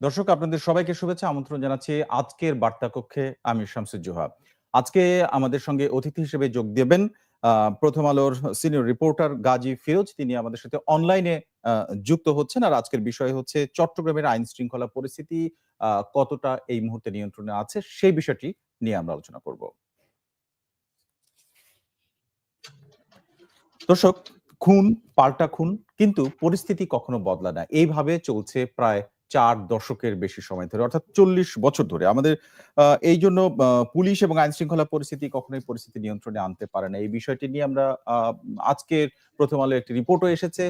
দর্শক, আপনাদের সবাইকে শুভেচ্ছা। আমন্ত্রণ জানাচ্ছি আজকের বার্তা কক্ষে আমি শামসুজ্জোহা। আজকে আমাদের সঙ্গে অতিথি হিসেবে যোগ দেবেন প্রথম আলোর সিনিয়র রিপোর্টার গাজী ফিরোজ। তিনি আমাদের সাথে অনলাইনে যুক্ত হচ্ছেন। আর আজকের বিষয় হচ্ছে চট্টগ্রামের আইন শৃঙ্খলা পরিস্থিতি কতটা এই মুহূর্তে নিয়ন্ত্রণে আছে সেই বিষয়টি নিয়ে আমরা আলোচনা করব। দর্শক, খুন, পাল্টা খুন, কিন্তু পরিস্থিতি কখনো বদলা না। এইভাবে চলছে প্রায় চার দশকের বেশি সময় ধরে, অর্থাৎ চল্লিশ বছর ধরে। আমাদের এই জন্য পুলিশ এবং আইন শৃঙ্খলা পরিস্থিতি কখনোই পরিস্থিতি নিয়ন্ত্রণে আনতে পারে না। এই বিষয়টি নিয়ে আমরা আজকের প্রথম আলো একটি রিপোর্টও এসেছে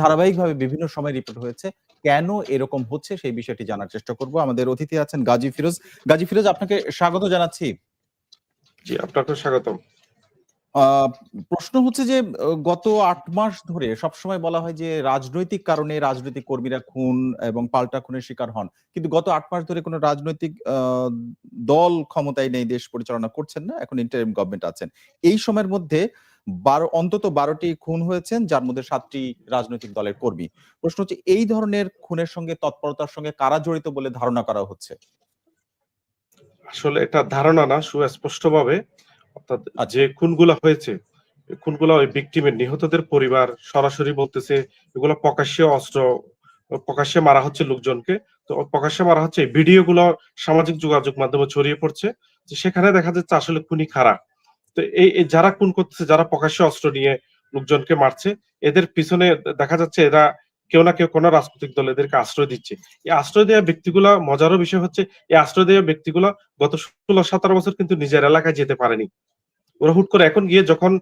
ধারাবাহিকভাবে বিভিন্ন সময় রিপোর্ট হয়েছে। কেন এরকম হচ্ছে সেই বিষয়টি জানার চেষ্টা করব। আমাদের অতিথি আছেন গাজী ফিরোজ। গাজী ফিরোজ, আপনাকে স্বাগত জানাচ্ছি। জি আপনাকে স্বাগতম। প্রশ্ন হচ্ছে যে গত আট মাস ধরে সবসময় বলা হয় যে, রাজনৈতিক কারণে রাজনৈতিক কর্মীরা খুন এবং পাল্টা খুনের শিকার হন। কিন্তু গত আট মাস ধরে কোনো রাজনৈতিক দল ক্ষমতায় নেই, দেশ পরিচালনা করছেন না, এখন ইন্টারিম গভর্নমেন্ট আছেন। এই সময়ের মধ্যে বারো, অন্তত বারোটি খুন হয়েছেন, যার মধ্যে সাতটি রাজনৈতিক দলের কর্মী। প্রশ্ন হচ্ছে, এই ধরনের খুনের সঙ্গে, তৎপরতার সঙ্গে কারা জড়িত বলে ধারণা করা হচ্ছে? আসলে এটা ধারণা না, সুস্পষ্টভাবে অর্থাৎ আচ্ছা। যে খুনগুলা হয়েছে খুনগুলা ওই ভিকটিমের নিহতদের পরিবার সরাসরি বলতেছে এগুলো প্রকাশ্যে অস্ত্র প্রকাশ্যে মারা হচ্ছে লোকজনকে। তো প্রকাশ্যে মারা হচ্ছে এই ভিডিওগুলো সামাজিক যোগাযোগ মাধ্যমে ছড়িয়ে পড়ছে। যে সেখানে দেখা যাচ্ছে আসলে খুনি খারাপ তো এই যারা খুন করতেছে যারা প্রকাশ্যে অস্ত্র নিয়ে লোকজনকে মারছে এদের পিছনে দেখা যাচ্ছে এরা কেউ না কেউ কোনো রাজনৈতিক দল এদেরকে আশ্রয় দিচ্ছে। এই আশ্রয় দেওয়া ব্যক্তিগুলা মজারও বিষয় হচ্ছে এই আশ্রয় দেওয়া ব্যক্তিগুলা গত ষোলো সতেরো বছর কিন্তু নিজের এলাকায় যেতে পারেনি। ওরা হুট করে এখন গিয়ে যখন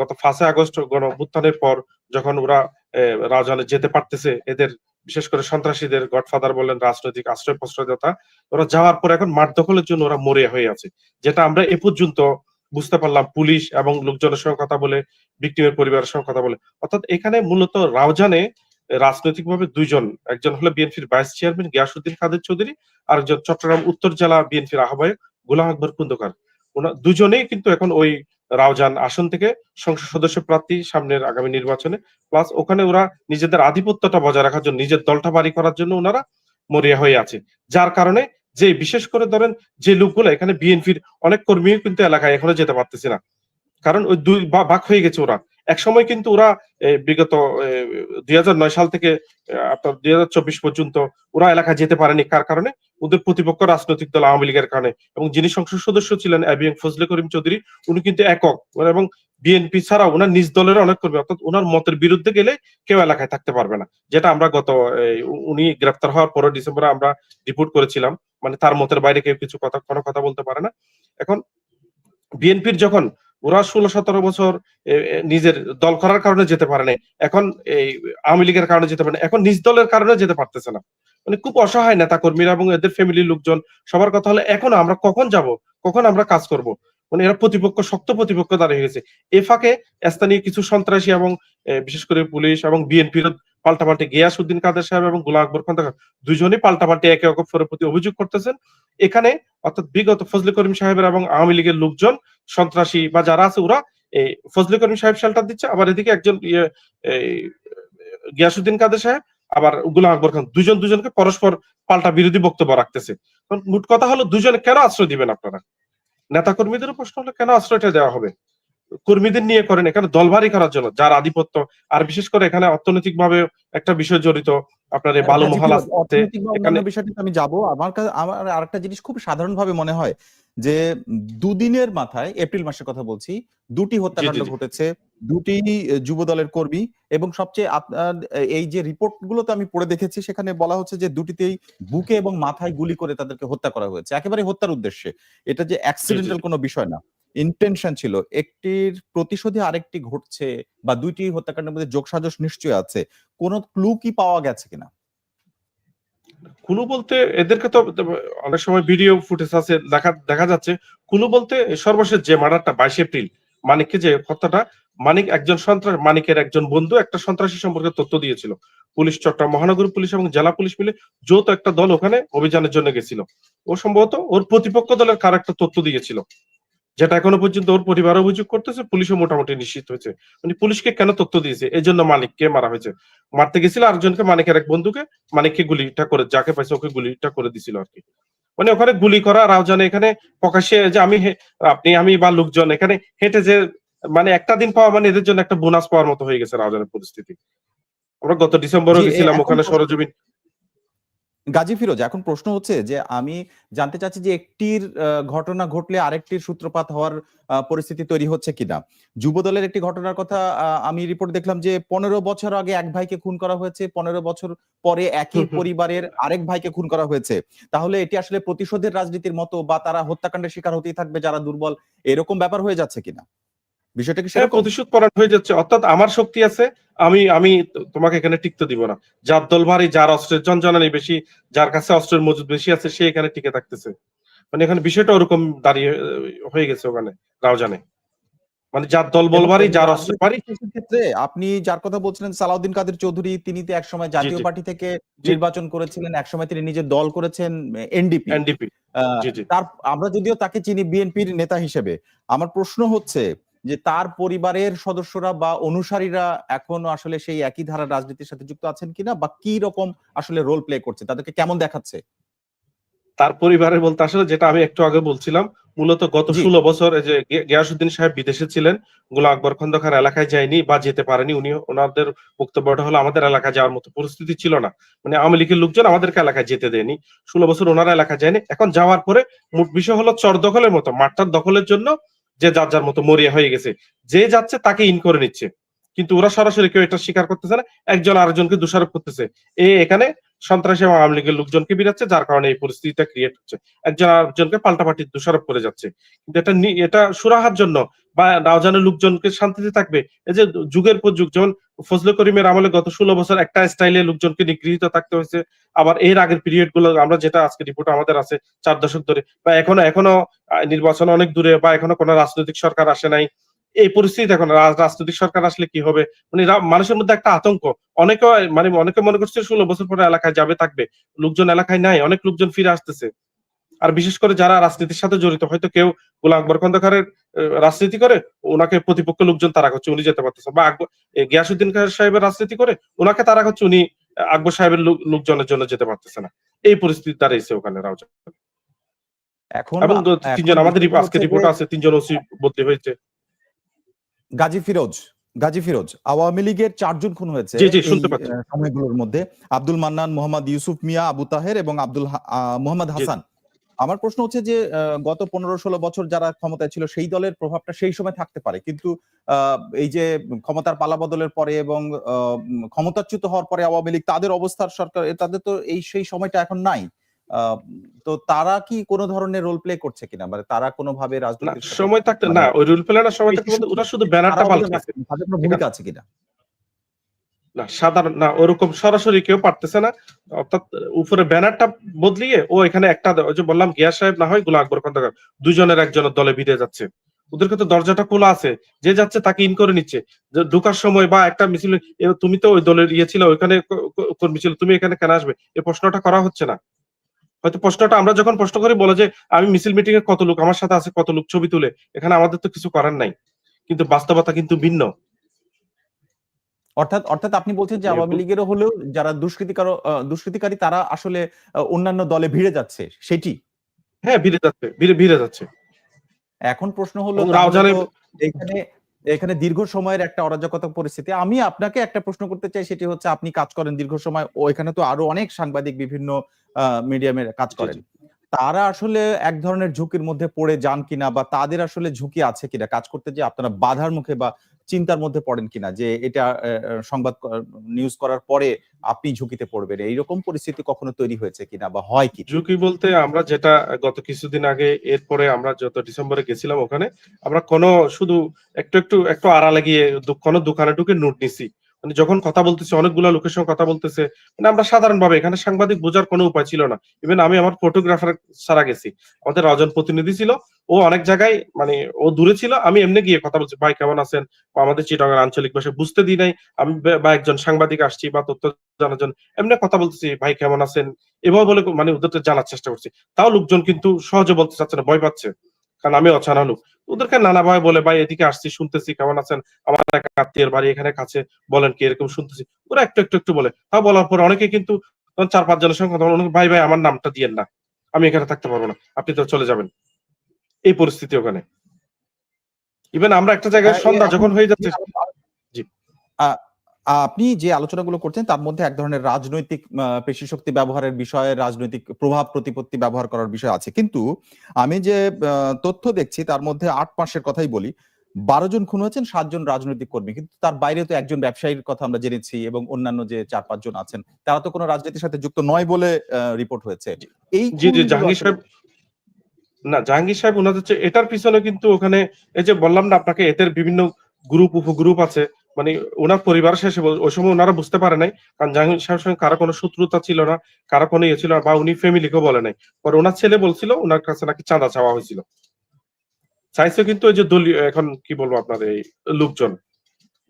গত ফার্স্টে আগস্ট গণ অভ্যুত্থানের পর যখন ওরা এ, রাজধানী যেতে পারতেছে এদের বিশেষ করে সন্ত্রাসীদের গডফাদার বলেন রাজনৈতিক আশ্রয় প্রশ্রয়দাতা ওরা যাওয়ার পর এখন মাঠ দখলের জন্য ওরা মরিয়া হয়ে আছে। যেটা আমরা এ পর্যন্ত বুঝতে পারলাম পুলিশ এবং লোকজনের সঙ্গে কথা বলে ভিক্টিমের পরিবারের সঙ্গে কথা বলে। অর্থাৎ এখানে মূলত রাউজানে রাজনৈতিকভাবে দুইজন, একজন হলো বিএনপির ভাইস চেয়ারম্যান গিয়াসুদ্দিন কাদের চৌধুরী আর একজন চট্টগ্রাম উত্তর জেলা বিএনপির আহ্বায়ক গোলাম আকবর কুন্দকার। ওনা দুজনেই কিন্তু এখন ওই রাউজান আসন থেকে সংসদ সদস্য প্রার্থী সামনের আগামী নির্বাচনে। প্লাস ওখানে ওরা নিজেদের আধিপত্যটা বজায় রাখার জন্য, নিজের দলটা বাড়ি করার জন্য ওনারা মরিয়া হয়ে আছে। যার কারণে যে বিশেষ করে ধরেন যে লোকগুলো এখানে বিএনপির অনেক কর্মী কিন্তু এলাকায় এখনও যেতে পারতেছে না। কারণ ওই দুই বা- ভাগ হয়ে গেছে ওরা। এক সময় কিন্তু ওরা বিগত দুই হাজার নয় সাল থেকে আপনার দুই পর্যন্ত ওরা এলাকায় যেতে পারেনি। কার কারণে? ওদের প্রতিপক্ষ রাজনৈতিক দল আওয়ামী লীগের কারণে। এবং যিনি সংসদ সদস্য ছিলেন এবিএম ফজলে করিম চৌধুরী, উনি কিন্তু একক। এবং বিএনপি ছাড়া ওনার নিজ দলের অনেক কর্মী। অর্থাৎ ওনার মতের বিরুদ্ধে গেলে কেউ এলাকায় থাকতে পারবে না। যেটা আমরা গত উনি গ্রেপ্তার হওয়ার পরে ডিসেম্বরে আমরা রিপোর্ট করেছিলাম। মানে তার মতের বাইরে কেউ কিছু কথা, কোনো কথা বলতে পারে না। এখন বিএনপির যখন ওরা ষোলো সতেরো বছর নিজের দল করার কারণে যেতে পারে না এখন এই আওয়ামী লীগের কারণে যেতে পারে না এখন নিজ দলের কারণে যেতে পারতেছে না। মানে খুব অসহায় নেতা কর্মীরা এবং এদের ফ্যামিলির লোকজন। সবার কথা হলে, এখন আমরা কখন যাব? কখন আমরা কাজ করব? মানে এরা প্রতিপক্ষ, শক্ত প্রতিপক্ষ দাঁড়িয়ে গেছে। এ ফাঁকে স্থানীয় কিছু সন্ত্রাসী এবং বিশেষ করে পুলিশ এবং বিএনপির পাল্টাপাল্টি গিয়াসউদ্দিন কাদের সাহেব এবং গোলাম আকবর খন্দকার দুজনেই পাল্টাপাল্টি একে অপরের প্রতি অভিযোগ করতেছেন। এখানে অর্থাৎ বিগত ফজলি করিম সাহেবের এবং আওয়ামী লীগের লোকজন সন্ত্রাসী বা যারা আছে ওরা এই ফজলে করিম সাহেব শেল্টার দিচ্ছে। আবার এদিকে একজন ইয়ে, গিয়াসুদ্দিন কাদের সাহেব আবার গুলাম আকবর খান দুজন দুজনকে পরস্পর পাল্টা বিরোধী বক্তব্য রাখতেছে। মোট কথা হলো দুজনে কেন আশ্রয় দিবেন আপনারা? নেতা কর্মীদেরও প্রশ্ন হলো কেন আশ্রয়টা দেওয়া হবে? কর্মীদের নিয়ে করেন এখানে দলবাড়ি করার জন্য যার আধিপত্য। আর বিশেষ করে এখানে অর্থনৈতিক ভাবে একটা বিষয় জড়িত আপনার এই বালু মহল আছে এখানে- বিষয়টিতে আমি যাব। আমার কাছে আমার আরেকটা জিনিস খুব সাধারণভাবে মনে হয় যে দুদিনের মাথায় এপ্রিল মাসের কথা বলছি দুটি হত্যাকাণ্ড ঘটেছে দুটি যুব দলের কর্মী এবং সবচেয়ে আপনার এই যে রিপোর্ট গুলোতে আমি পড়ে দেখেছি সেখানে বলা হচ্ছে যে দুটিতেই বুকে এবং মাথায় গুলি করে তাদেরকে হত্যা করা হয়েছে। একেবারে হত্যার উদ্দেশ্যে। এটা যে অ্যাক্সিডেন্টাল কোনো বিষয় না। ইন্টেনশন ছিল, একটির প্রতিশোধে আরেকটি ঘটছে বা দুইটি হত্যাকাণ্ডের মধ্যে যোগসাজশ নিশ্চয়ই আছে, কোনো ক্লু কি পাওয়া গেছে কিনা? কুলু বলতে এদেরকে তো অনেক সময় ভিডিও ফুটেজ আছে, দেখা দেখা যাচ্ছে কুলু বলতে সর্বশেষ যে মার্ডারটা বাইশ এপ্রিল, মানিককে যে হত্যাটা, মানিক একজন সন্ত্রাস, মানিকের একজন বন্ধু একটা সন্ত্রাসী সম্পর্কে তথ্য দিয়েছিল। পুলিশ চট্টগ্রাম মহানগর পুলিশ এবং জেলা পুলিশ মিলে যৌথ একটা দল ওখানে অভিযানের জন্য গেছিল। ও সম্ভবত ওর প্রতিপক্ষ দলের কার একটা তথ্য দিয়েছিল। যেটা এখনও পর্যন্ত ওর পরিবার অভিযোগ করতেছে পুলিশও মোটামুটি নিশ্চিত হয়েছে। মানে পুলিশকে কেন তথ্য দিয়েছে? এই জন্য মানিককে মারা হয়েছে। মারতে গেছিল আরেকজনকে মানিকের এক বন্ধুকে মানিককে গুলিটা করে যাকে পাইছে ওকে গুলিটা করে দিছিল আর কি। মানে ওখানে গুলি করা রাউজানে এখানে প্রকাশ্যে যে আমি আপনি আমি বা লোকজন এখানে হেঁটে যে মানে একটা দিন পাওয়া মানে এদের জন্য একটা বোনাস পাওয়ার মতো হয়ে গেছে রাউজানের পরিস্থিতি। আমরা গত ডিসেম্বরও গেছিলাম ওখানে সরজমিন গাজী ফিরোজ এখন প্রশ্ন হচ্ছে যে আমি জানতে চাচ্ছি যে একটির ঘটনা ঘটলে আরেকটির সূত্রপাত হওয়ার পরিস্থিতি তৈরি হচ্ছে কিনা? যুব দলের একটি ঘটনার কথা আহ, আমি রিপোর্ট দেখলাম যে পনেরো বছর আগে এক ভাইকে খুন করা হয়েছে পনেরো বছর পরে একই। পরিবারের আরেক ভাইকে খুন করা হয়েছে। তাহলে এটি আসলে প্রতিশোধের রাজনীতির মতো বা তারা হত্যাকাণ্ডের শিকার হতেই থাকবে যারা দুর্বল এরকম ব্যাপার হয়ে যাচ্ছে কিনা? বিষয়টা কি হ্যাঁ প্রতিশোধ পরায়ণ হয়ে যাচ্ছে। অর্থাৎ আমার শক্তি আছে আমি আমি তোমাকে এখানে টিকতে দিব না। যার দল ভারী যার অস্ত্রের জনজনানি বেশি যার কাছে অস্ত্রের মজুদ বেশি আছে সে এখানে টিকে থাকতেছে। মানে এখানে বিষয়টা ওরকম দাঁড়িয়ে হয়ে গেছে ওখানে রাউজানে। মানে যার দল বল ভারী যার অস্ত্র ভারী ক্ষেত্রে আপনি যার কথা বলছিলেন সালাউদ্দিন কাদের চৌধুরী তিনি তো একসময় জাতীয় পার্টি থেকে নির্বাচন করেছিলেন একসময় তিনি নিজের দল করেছেন এনডিপি। এনডিপি। তার আমরা যদিও তাকে চিনি বিএনপির নেতা হিসেবে আমার প্রশ্ন হচ্ছে যে তার পরিবারের সদস্যরা বা অনুসারীরা এখনও আসলে সেই একই ধারা রাজনীতির সাথে যুক্ত আছেন কিনা বা কি রকম আসলে রোল প্লে করছে? তাদেরকে কেমন দেখাচ্ছে? তার পরিবারের বলতে আসলে যেটা আমি একটু আগে বলছিলাম মূলত গত ষোলো বছর এই যে গিয়াসুদ্দিন সাহেব বিদেশে ছিলেন গোলাম আকবর খন্দকার এলাকায় যায়নি বা যেতে পারেনি উনি ওনাদের বক্তব্যটা হলো আমাদের এলাকায় যাওয়ার মতো পরিস্থিতি ছিল না। মানে আওয়ামী লীগের লোকজন আমাদেরকে এলাকায় যেতে দেয়নি। ষোলো বছর ওনারা এলাকায় যায়নি এখন যাওয়ার পরে মোট বিষয় হলো চর দখলের মতো মাঠটার দখলের জন্য যে যার যার মতো মরিয়া হয়ে গেছে। যে যাচ্ছে তাকে ইন করে নিচ্ছে। কিন্তু ওরা সরাসরি কেউ এটা স্বীকার করতেছে না, একজন আরেকজনকে দোষারোপ করতেছে। এ এখানে সন্ত্রাসী এবং আওয়ামী লীগের লোকজনকে বিরাচ্ছে, যার কারণে এই পরিস্থিতিটা ক্রিয়েট হচ্ছে। একজন আরেকজনকে পাল্টাপাল্টি দোষারোপ করে যাচ্ছে। কিন্তু এটা এটা সুরাহার জন্য বা রাউজানের লোকজনকে শান্তিতে থাকবে, এই যে যুগের পর যুগ, যেমন ফজলে করিমের আমলে গত ষোলো বছর একটা স্টাইলে লোকজনকে নিগৃহীত থাকতে হয়েছে, আবার এর আগের পিরিয়ডগুলো আমরা যেটা আজকে রিপোর্ট আমাদের আছে, চার দশক ধরে, বা এখনও এখনও নির্বাচন অনেক দূরে, বা এখনও কোনো রাজনৈতিক সরকার আসে নাই এই পরিস্থিতি এখন রাজনৈতিক সরকার আসলে কি হবে? মানে মানুষের মধ্যে একটা আতঙ্ক। অনেকে মানে অনেকে মনে করছে ষোলো বছর পরে এলাকায় যাবে থাকবে। লোকজন এলাকায় নাই অনেক লোকজন ফিরে আসতেছে। আর বিশেষ করে যারা রাজনীতির সাথে জড়িত হয়তো কেউ গোলাম আকবর খন্দকারের রাজনীতি করে ওনাকে প্রতিপক্ষ লোকজন তারা করছে উনি যেতে পারতেছে বা গিয়াসুদ্দিন খান সাহেবের রাজনীতি করে ওনাকে তারা করছে উনি আকবর সাহেবের লোকজনের জন্য যেতে পারতেছে না। এই পরিস্থিতি দাঁড়িয়েছে ওখানে রাউজান এখন এবং তিনজন আমাদের আজকে রিপোর্ট আছে তিনজন ওসি বদলি হয়েছে। গাজী ফিরোজ গাজী ফিরোজ আওয়ামী লীগের চারজন খুন হয়েছে সময়গুলোর মধ্যে। আব্দুল মান্নান মোহাম্মদ ইউসুফ মিয়া আবু তাহের এবং আব্দুল মোহাম্মদ হাসান। আমার প্রশ্ন হচ্ছে যে গত পনেরো ষোলো বছর যারা ক্ষমতায় ছিল সেই দলের প্রভাবটা সেই সময় থাকতে পারে। কিন্তু আহ, এই যে ক্ষমতার পালাবদলের পরে এবং আহ, ক্ষমতাচ্যুত হওয়ার পরে আওয়ামী লীগ তাদের অবস্থার সরকার তাদের তো এই সেই সময়টা এখন নাই। তো তারা কি কোনো ধরনের রোল প্লে করছে কিনা? মানে তারা কোনোভাবে না রাজনীতির সাথে- সময় থাকতে না ওই রুল প্ল্যানের সময় থাকতে ওরা শুধু ব্যানারটা পাল্টেছে তাদের কোনো ভূমিকা আছে কিনা? না সাধারণ না ওরকম সরাসরি কেউ পারতেছে না। অর্থাৎ উপরে ব্যানারটা বদলিয়ে ও এখানে একটা ওই যে বললাম গিয়াস সাহেব না হয় গোলা আকবর খন্দকার দুজনের একজনের দলে ভিড়ে যাচ্ছে। ওদেরকে তো দরজাটা খোলা আছে। যে যাচ্ছে তাকে ইন করে নিচ্ছে। যে ঢোকার সময় বা একটা মিছিল তুমি তো ওই দলের ইয়ে ছিল ওইখানে কর্মী ছিল তুমি এখানে কেন আসবে? এই প্রশ্নটা করা হচ্ছে না। হয়তো প্রশ্নটা আমরা যখন প্রশ্ন করি বলে যে আমি মিছিল মিটিং এ কত লোক? আমার সাথে আছে কত লোক? ছবি তুলে? এখানে আমাদের তো কিছু করার নাই। কিন্তু বাস্তবতা কিন্তু ভিন্ন। অর্থাৎ অর্থাৎ আপনি বলছেন যে আওয়ামী লীগেরও হলেও যারা দুষ্কৃতিকার দুষ্কৃতিকারী তারা আসলে অন্যান্য দলে ভিড়ে যাচ্ছে। সেটি? হ্যাঁ ভিড়ে যাচ্ছে। ভিড়ে ভিড়ে যাচ্ছে। এখন প্রশ্ন হলো এখানে এখানে দীর্ঘ সময়ের একটা অরাজকতা পরিস্থিতি। আমি আপনাকে একটা প্রশ্ন করতে চাই সেটি হচ্ছে আপনি কাজ করেন দীর্ঘ সময় ও এখানে তো আরও অনেক সাংবাদিক বিভিন্ন মিডিয়ামের কাজ করেন। তারা আসলে এক ধরনের ঝুঁকির মধ্যে পড়ে যান কিনা বা তাদের আসলে ঝুঁকি আছে কিনা কাজ করতে যে আপনারা বাধার মুখে বা চিন্তার মধ্যে পড়েন কিনা যে এটা সংবাদ নিউজ করার পরে আপনি ঝুঁকিতে পড়বেন। এইরকম পরিস্থিতি কখনো তৈরি হয়েছে কিনা বা হয় কি ঝুঁকি বলতে আমরা যেটা গত কিছুদিন আগে, এরপরে আমরা যত ডিসেম্বরে গেছিলাম ওখানে, আমরা কোনো শুধু একটু একটু একটু আড়ালে গিয়ে কোনো দোকানে ঢুকে নোট নিছি। মানে যখন কথা বলতেছে, অনেকগুলো লোকের সঙ্গে কথা বলতেছে মানে আমরা সাধারণ ভাবে এখানে সাংবাদিক বোঝার কোনো উপায় ছিল না। ইভেন আমি আমার ফটোগ্রাফার সারা গেছি। আমাদের রজন প্রতিনিধি ছিল, ও অনেক জায়গায় মানে ও দূরে ছিল, আমি এমনি গিয়ে কথা বলছি, ভাই, কেমন আছেন? আমাদের চিটাগাং আঞ্চলিক ভাষায় বুঝতে দিই নাই। আমি বা একজন সাংবাদিক আসছি বা তথ্য জানার জন্য, এমনি কথা বলতেছি, ভাই, কেমন আছেন? এভাবে বলে মানে ওদেরকে জানার চেষ্টা করছি। তাও লোকজন কিন্তু সহজে বলতে চাচ্ছে না, ভয় পাচ্ছে। কারণ আমি অচানা লোক। ওদেরকে নানা ভাই বলে ভাই এদিকে আসছি শুনতেছি কেমন আছেন? আমার এক আত্মীয়ের বাড়ি এখানে কাছে বলেন কি এরকম শুনতেছি। ওরা একটু একটু একটু বলে। তা বলার পরে অনেকে কিন্তু তখন চার পাঁচ জনের সঙ্গে কথা ভাই ভাই আমার নামটা দিয়েন না। আমি এখানে থাকতে পারব না। আপনি তো চলে যাবেন। এই পরিস্থিতি ওখানে। ইভেন আমরা একটা জায়গায় সন্ধ্যা যখন হয়ে যাচ্ছে জি। আপনি যে আলোচনাগুলো করছেন তার মধ্যে এক ধরনের রাজনৈতিক পেশি শক্তি ব্যবহারের বিষয়ে রাজনৈতিক প্রভাব প্রতিপত্তি ব্যবহার করার বিষয় আছে। কিন্তু আমি যে তথ্য দেখছি তার মধ্যে আট মাসের কথাই বলি। বারো জন খুন হয়েছেন সাতজন রাজনৈতিক কর্মী। কিন্তু তার বাইরে তো একজন ব্যবসায়ীর কথা আমরা জেনেছি এবং অন্যান্য যে চার পাঁচজন আছেন তারা তো কোনো রাজনীতির সাথে যুক্ত নয় বলে রিপোর্ট হয়েছে। এই জি জি জাহাঙ্গীর সাহেব না জাহাঙ্গীর সাহেব ওনাদের এটার পিছনে কিন্তু ওখানে এই যে বললাম না আপনাকে এদের বিভিন্ন গ্রুপ উপগ্রুপ আছে। মানে ওনার পরিবার শেষে ওই সময় ওনারা বুঝতে পারে নাই কারণ জাহাঙ্গীর সাহেবের সঙ্গে কারও কোনো শত্রুতা ছিল না কারও কোনো ইয়ে ছিল না বা উনি ফ্যামিলিকেও বলে নাই। পরে ওনার ছেলে বলছিল ওনার কাছে নাকি চাঁদা চাওয়া হয়েছিল। চাইছে কিন্তু ওই যে দলীয় এখন কি বলব আপনার এই লোকজন।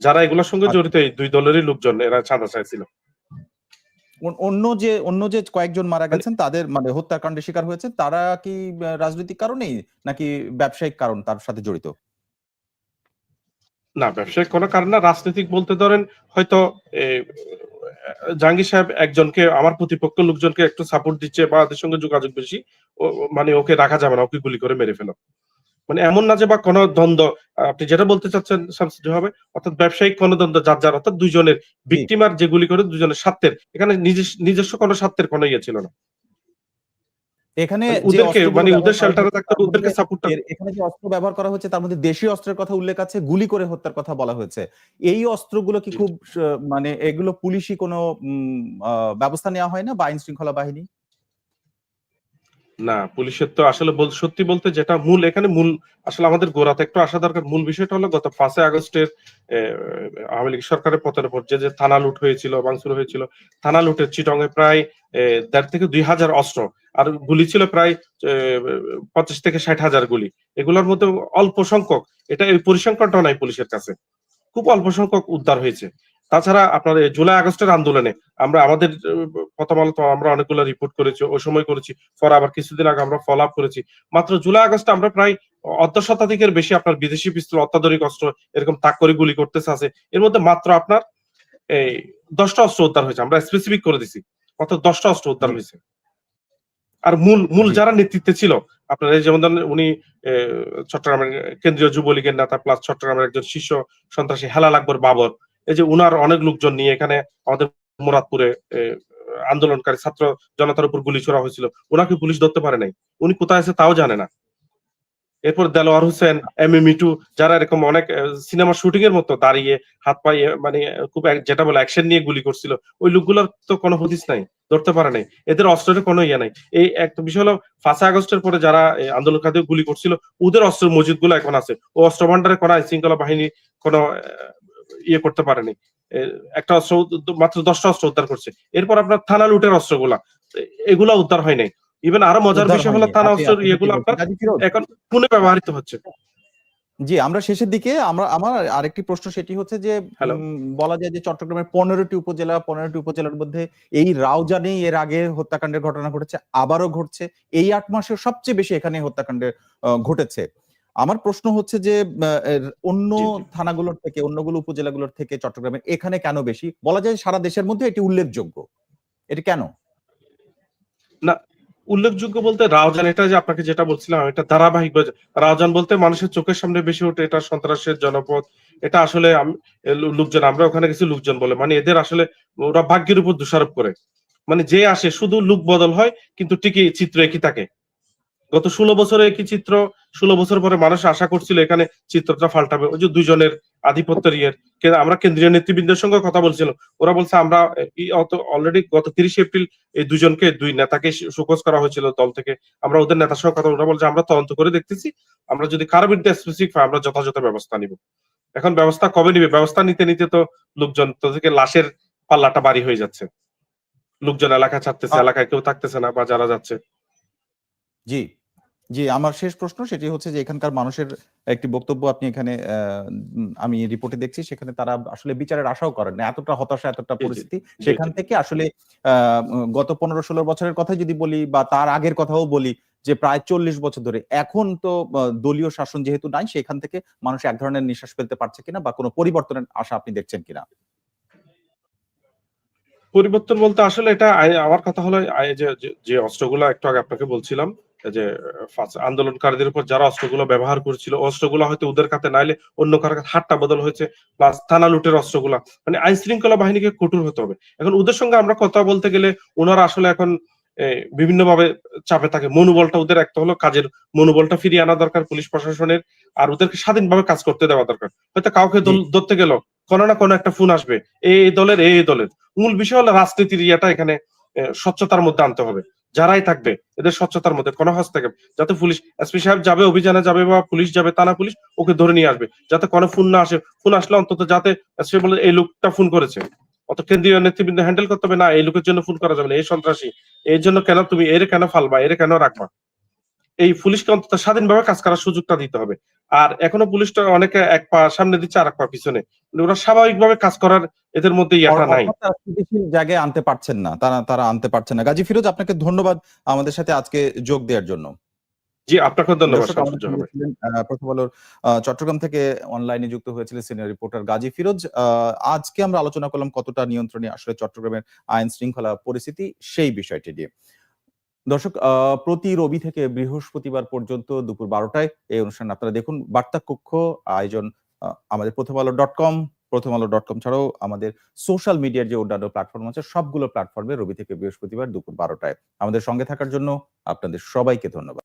যারা এগুলোর সঙ্গে আচ্ছা। জড়িত এই দুই দলেরই লোকজন এরা চাঁদা চাইছিল। অন্য যে অন্য যে কয়েকজন মারা গেছেন তাদের মানে হত্যাকাণ্ডের শিকার হয়েছে তারা কি রাজনৈতিক কারণেই নাকি ব্যবসায়িক কারণ তার সাথে জড়িত? না ব্যবসায়িক কোনো কারণ না। রাজনৈতিক বলতে ধরেন হয়তো জাহাঙ্গীর সাহেব একজনকে আমার প্রতিপক্ষ লোকজনকে একটু সাপোর্ট দিচ্ছে বা ওদের সঙ্গে যোগাযোগ বেশি মানে ওকে রাখা যাবে না ওকে গুলি করে মেরে ফেলো মানে এমন না যে বা কোনো দ্বন্দ্ব আপনি যেটা বলতে চাচ্ছেন হবে অর্থাৎ ব্যবসায়িক কোনো দ্বন্দ্ব যার যার অর্থাৎ দুজনের ভিক্টিমার যে গুলি করে দুজনের স্বার্থের এখানে নিজস্ব নিজস্ব কোনো স্বার্থের কোনো ইয়ে ছিল না। এখানে মানে ওদেরকে মানে ওদের শেল্টারে থাকতে ওদেরকে সাপোর্টটা এখানে যে অস্ত্র ব্যবহার করা হচ্ছে তার মধ্যে দেশীয় অস্ত্রের কথা উল্লেখ আছে গুলি করে হত্যার কথা বলা হয়েছে। এই অস্ত্রগুলো কি খুব মানে এগুলো পুলিশি কোনো ব্যবস্থা নেওয়া হয় না বা আইন শৃঙ্খলা বাহিনী? না পুলিশের তো আসলে সত্যি বলতে যেটা মূল এখানে মূল আসলে আমাদের গোড়াতে একটু আসা দরকার। মূল বিষয়টা হলো গত পাঁচই আগস্টের আওয়ামী লীগ সরকারের পতনের পর যে যে থানা লুট হয়েছিল ভাঙচুর হয়েছিল থানা লুটের চিটংয়ে প্রায় দেড় থেকে দুই হাজার অস্ত্র আর গুলি ছিল প্রায় আহ, পঞ্চাশ থেকে ষাট হাজার গুলি। এগুলোর মধ্যে অল্প সংখ্যক এটা এই পরিসংখ্যানটা নাই পুলিশের কাছে। খুব অল্প সংখ্যক উদ্ধার হয়েছে। তাছাড়া আপনার জুলাই আগস্টের আন্দোলনে আমরা আমাদের প্রথম আলো আমরা অনেকগুলো রিপোর্ট করেছি ওই সময় করেছি পরে আবার কিছুদিন আগে আমরা ফলো আপ করেছি। মাত্র জুলাই আগস্টে আমরা প্রায় অর্ধ শতাধিকের বেশি আপনার বিদেশি পিস্তল অত্যাধুনিক অস্ত্র এরকম তাক করে গুলি করতেছে আছে। এর মধ্যে মাত্র আপনার এই দশটা অস্ত্র উদ্ধার হয়েছে। আমরা স্পেসিফিক করে দিছি। মাত্র দশটা অস্ত্র উদ্ধার হয়েছে। আর মূল মূল যারা নেতৃত্বে ছিল আপনার এই যেমন ধরেন উনি চট্টগ্রামের কেন্দ্রীয় যুবলীগের নেতা প্লাস চট্টগ্রামের একজন শীর্ষ সন্ত্রাসী হেলাল আকবর বাবর। এই যে উনার অনেক লোকজন নিয়ে এখানে আমাদের মুরাদপুরে আন্দোলনকারী ছাত্র জনতার উপর গুলি ছোড়া হয়েছিল। ওনাকে পুলিশ ধরতে পারে নাই। উনি কোথায় আছে তাও জানে না। এরপর দেলোয়ার হোসেন, এম এ মিটু যারা এরকম অনেক সিনেমা শুটিং এর মতো দাঁড়িয়ে হাত পায়ে মানে খুব যেটা বলে অ্যাকশন নিয়ে গুলি করছিল, ওই লোকগুলোর তো কোনো হদিস নাই, ধরতে পারে নাই, এদের অস্ত্রের কোনো ইয়ে নাই। এই একটা বিষয় হলো, পাঁচই আগস্টের পরে যারা আন্দোলনকারী গুলি করছিল, ওদের অস্ত্র মজুদগুলো এখন আছে, ও অস্ত্র ভান্ডারে কোনো আইন শৃঙ্খলা বাহিনী কোনো ইয়ে করতে পারেনি একটা অস্ত্র, মাত্র দশটা অস্ত্র উদ্ধার করছে। এরপর আপনার থানা লুটের অস্ত্রগুলা এগুলা উদ্ধার হয় নাই। ইভেন আরও মজার বিষয় হলো আপনি- ইয়েগুলো আপনার এখন পুনে ব্যবহৃত হচ্ছে। জি আমরা শেষের দিকে আমরা আমার আরেকটি প্রশ্ন সেটি হচ্ছে যে বলা যায় যে চট্টগ্রামের পনেরোটি উপজেলা পনেরোটি উপজেলার মধ্যে এই রাউজানেই এর আগে হত্যাকাণ্ডের ঘটনা ঘটেছে আবারও ঘটছে। এই আট মাসে সবচেয়ে বেশি এখানে হত্যাকাণ্ডের ঘটেছে। আমার প্রশ্ন হচ্ছে যে অন্য। থানাগুলোর থেকে অন্যগুলো উপজেলাগুলোর থেকে চট্টগ্রামের এখানে কেন বেশি? বলা যায় সারা দেশের মধ্যে এটি উল্লেখযোগ্য। এটি কেন? উল্লেখযোগ্য বলতে রাওজান, এটা যে আপনাকে যেটা বলছিলাম এটা ধারাবাহিক রাওজান বলতে মানুষের চোখের সামনে বেশি ওঠে, এটা সন্ত্রাসের জনপদ, এটা আসলে লোকজন, আমরা ওখানে কিছু লোকজন বলে মানে এদের আসলে ওরা ভাগ্যের উপর দোষারোপ করে। মানে যে আসে, শুধু লুক বদল হয়, কিন্তু ঠিকই চিত্র একই থাকে। গত ষোলো বছরে কি চিত্র? ষোলো বছর পরে মানুষ আশা করছিল এখানে চিত্রটা পাল্টাবে ওই যে দুজনের আধিপত্যের ইয়ের আমরা কেন্দ্রীয় নেতৃবৃন্দের সঙ্গে কথা বলছিলাম ওরা বলছে আমরা অলরেডি গত তিরিশে এপ্রিল এই দুজনকে দুই নেতাকে সুকোজ করা হয়েছিল দল থেকে। আমরা ওদের নেতার সঙ্গে কথা ওরা বলছে আমরা তদন্ত করে দেখতেছি। আমরা যদি কারও বিরুদ্ধে স্পেসিফিক হয় আমরা যথাযথ ব্যবস্থা নিব। এখন ব্যবস্থা কবে নিবে? ব্যবস্থা নিতে নিতে তো লোকজন তো থেকে লাশের পাল্লাটা বাড়ি হয়ে যাচ্ছে। লোকজন এলাকা ছাড়তেছে এলাকায় কেউ থাকতেছে না বা যারা যাচ্ছে। জি। জি আমার শেষ প্রশ্ন সেটি হচ্ছে যে এখানকার মানুষের একটি বক্তব্য আপনি এখানে আমি রিপোর্টে দেখছি সেখানে তারা আসলে বিচারের আশাও করেন না। এতটা হতাশা এতটা পরিস্থিতি সেখান থেকে আসলে গত পনেরো ষোলো বছরের কথা যদি বলি বা তার আগের কথাও বলি যে প্রায় চল্লিশ বছর ধরে এখন তো দলীয় শাসন যেহেতু নাই সেখান থেকে মানুষ এক ধরনের নিঃশ্বাস ফেলতে পারছে কিনা বা কোনো পরিবর্তনের আশা আপনি দেখছেন কিনা? পরিবর্তন বলতে আসলে এটা আমার কথা হলো যে অস্ত্রগুলো একটু আগে আপনাকে বলছিলাম যে আন্দোলনকারীদের উপর যারা অস্ত্রগুলো ব্যবহার করেছিল অস্ত্রগুলো হয়তো ওদের কাছে নাইলে অন্য কারও কাছে হাতটা বদল হয়েছে প্লাস থানা লুটের অস্ত্রগুলা। মানে আইন শৃঙ্খলা বাহিনীকে কঠোর হতে হবে। এখন ওদের সঙ্গে আমরা কথা বলতে গেলে ওনারা আসলে এখন বিভিন্ন ভাবে চাপে থাকে। মনোবলটা ওদের একটা হলো কাজের মনোবলটা ফিরিয়ে আনা দরকার পুলিশ প্রশাসনের আর ওদেরকে স্বাধীনভাবে কাজ করতে দেওয়া দরকার। হয়তো কাউকে দল- ধরতে গেল কোনো না কোনো একটা ফোন আসবে এই এই দলের এই এই দলের। মূল বিষয় হলো রাজনীতির ইয়েটা এখানে স্বচ্ছতার মধ্যে আনতে হবে। যারাই থাকবে, এদের স্বচ্ছতার মধ্যে, কোনো হস্তক্ষেপ যাতে পুলিশ, এসপি সাহেব যাবে, অভিযানে যাবে বা পুলিশ যাবে, থানা পুলিশ, ওকে ধরে নিয়ে আসবে। যাতে কোনো ফোন না আসে। ফোন আসলে অন্তত যাতে এসপি বলে এই লোকটা ফোন করেছে। অত কেন্দ্রীয় নেতৃবৃন্দ হ্যান্ডেল করতে হবে না, এই লোকের জন্য ফোন করা যাবে না, এই সন্ত্রাসী। এর জন্য কেন তুমি, এর কেন ফালবা, এর কেন রাখবা? এই পুলিশকে অন্তত স্বাধীনভাবে কাজ করার সুযোগটা দিতে হবে। আর এখনও পুলিশটা অনেকে এক পা সামনে দিচ্ছে আর এক পা পিছনে। মানে ওরা স্বাভাবিকভাবে কাজ করার এদের মধ্যে ইয়াটা নাই। জায়গায় আনতে পারছেন না তারা তারা আনতে পারছেন না। গাজী ফিরোজ আপনাকে ধন্যবাদ আমাদের সাথে আজকে যোগ দেওয়ার জন্য। জি আপনাকে ধন্যবাদ প্রথম আলোর চট্টগ্রাম থেকে অনলাইনে যুক্ত হয়েছিলেন সিনিয়র রিপোর্টার গাজী ফিরোজ। আহ, আজকে আমরা আলোচনা করলাম কতটা নিয়ন্ত্রণে আসলে চট্টগ্রামের আইন শৃঙ্খলা পরিস্থিতি সেই বিষয়টি নিয়ে। দর্শক প্রতি রবি থেকে বৃহস্পতিবার পর্যন্ত দুপুর বারোটায় এই অনুষ্ঠান আপনারা দেখুন। বার্তা কক্ষ আয়োজন আমাদের প্রথম আলো ডট কম, প্রথম আলো ডট কম ছাড়াও আমাদের সোশ্যাল মিডিয়ার যে অন্যান্য প্ল্যাটফর্ম আছে, সবগুলো প্ল্যাটফর্মে রবি থেকে বৃহস্পতিবার দুপুর বারোটায়। আমাদের সঙ্গে থাকার জন্য আপনাদের সবাইকে ধন্যবাদ।